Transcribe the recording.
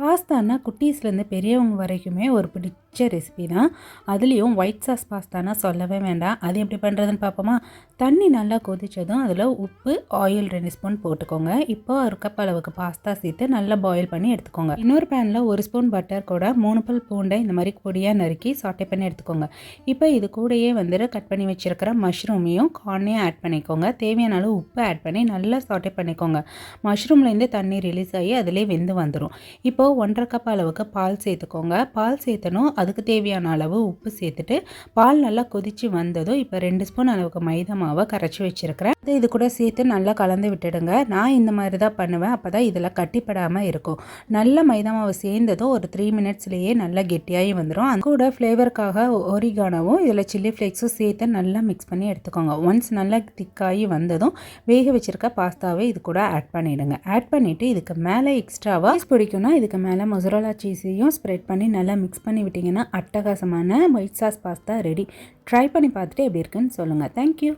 பாஸ்தானா குட்டீஸ்லேருந்து பெரியவங்க வரைக்குமே ஒரு பிடிச்ச ரெசிபி தான். அதுலேயும் ஒயிட் சாஸ் பாஸ்தானா சொல்லவே வேண்டாம். அது எப்படி பண்ணுறதுன்னு பார்ப்போமா? தண்ணி நல்லா கொதித்ததும் அதில் உப்பு ஆயில் ரெண்டு ஸ்பூன் போட்டுக்கோங்க. இப்போ ஒரு கப் அளவுக்கு பாஸ்தா சேர்த்து நல்லா பாயில் பண்ணி எடுத்துக்கோங்க. இன்னொரு பேனில் ஒரு ஸ்பூன் பட்டர் கூட மூணு பல் பூண்டை இந்த மாதிரி பொடியாக நறுக்கி சாட்டை பண்ணி எடுத்துக்கோங்க. இப்போ இது கூடயே வந்துட்டு கட் பண்ணி வச்சிருக்கிற மஷ்ரூமையும் கார்னையும் ஆட் பண்ணிக்கோங்க. தேவையான அளவு உப்பு ஆட் பண்ணி நல்லா சாட்டை பண்ணிக்கோங்க. மஷ்ரூம்லேருந்து தண்ணி ரிலீஸ் ஆகி அதிலே வெந்து வந்துடும் இப்போ ஒன்றரை கப் அளவுக்கு பால் சேர்த்துக்கோங்க. பால் சேர்த்தணும். அதுக்கு தேவையான அளவு உப்பு சேர்த்துட்டு பால் நல்லா கொதிச்சு வந்ததும் இப்போ ரெண்டு ஸ்பூன் அளவுக்கு மைதா மாவை கரைச்சி வச்சிருக்கிறேன். இது கூட சேர்த்து நல்லா கலந்து விட்டுடுங்க. நான் இந்த மாதிரி தான் பண்ணுவேன். அப்போ தான் இதில் கட்டிப்படாமல் இருக்கும். நல்ல மைதா மாவு சேர்ந்ததும் ஒரு த்ரீ மினிட்ஸ்லேயே நல்லா கெட்டியாகி வந்துடும் அது கூட ஃப்ளேவருக்காக ஒரிகானவும் இதில் சில்லி ஃப்ளேக்ஸும் சேர்த்து நல்லா மிக்ஸ் பண்ணி எடுத்துக்கோங்க. ஒன்ஸ் நல்லா திக்காகி வந்ததும் வேக வச்சிருக்க பாஸ்தாவை இது கூட ஆட் பண்ணிவிடுங்க ஆட் பண்ணிவிட்டு இதுக்கு மேலே எக்ஸ்ட்ராவாக சீஸ் பிடிக்கும்னா இதுக்கு மேலே மொசரோலா சீஸையும் ஸ்ப்ரெட் பண்ணி நல்லா மிக்ஸ் பண்ணி விட்டிங்கன்னா அட்டகாசமான white sauce pasta ready try பண்ணி பார்த்துட்டு எப்படி இருக்குன்னு சொல்லுங்கள் தேங்க்யூ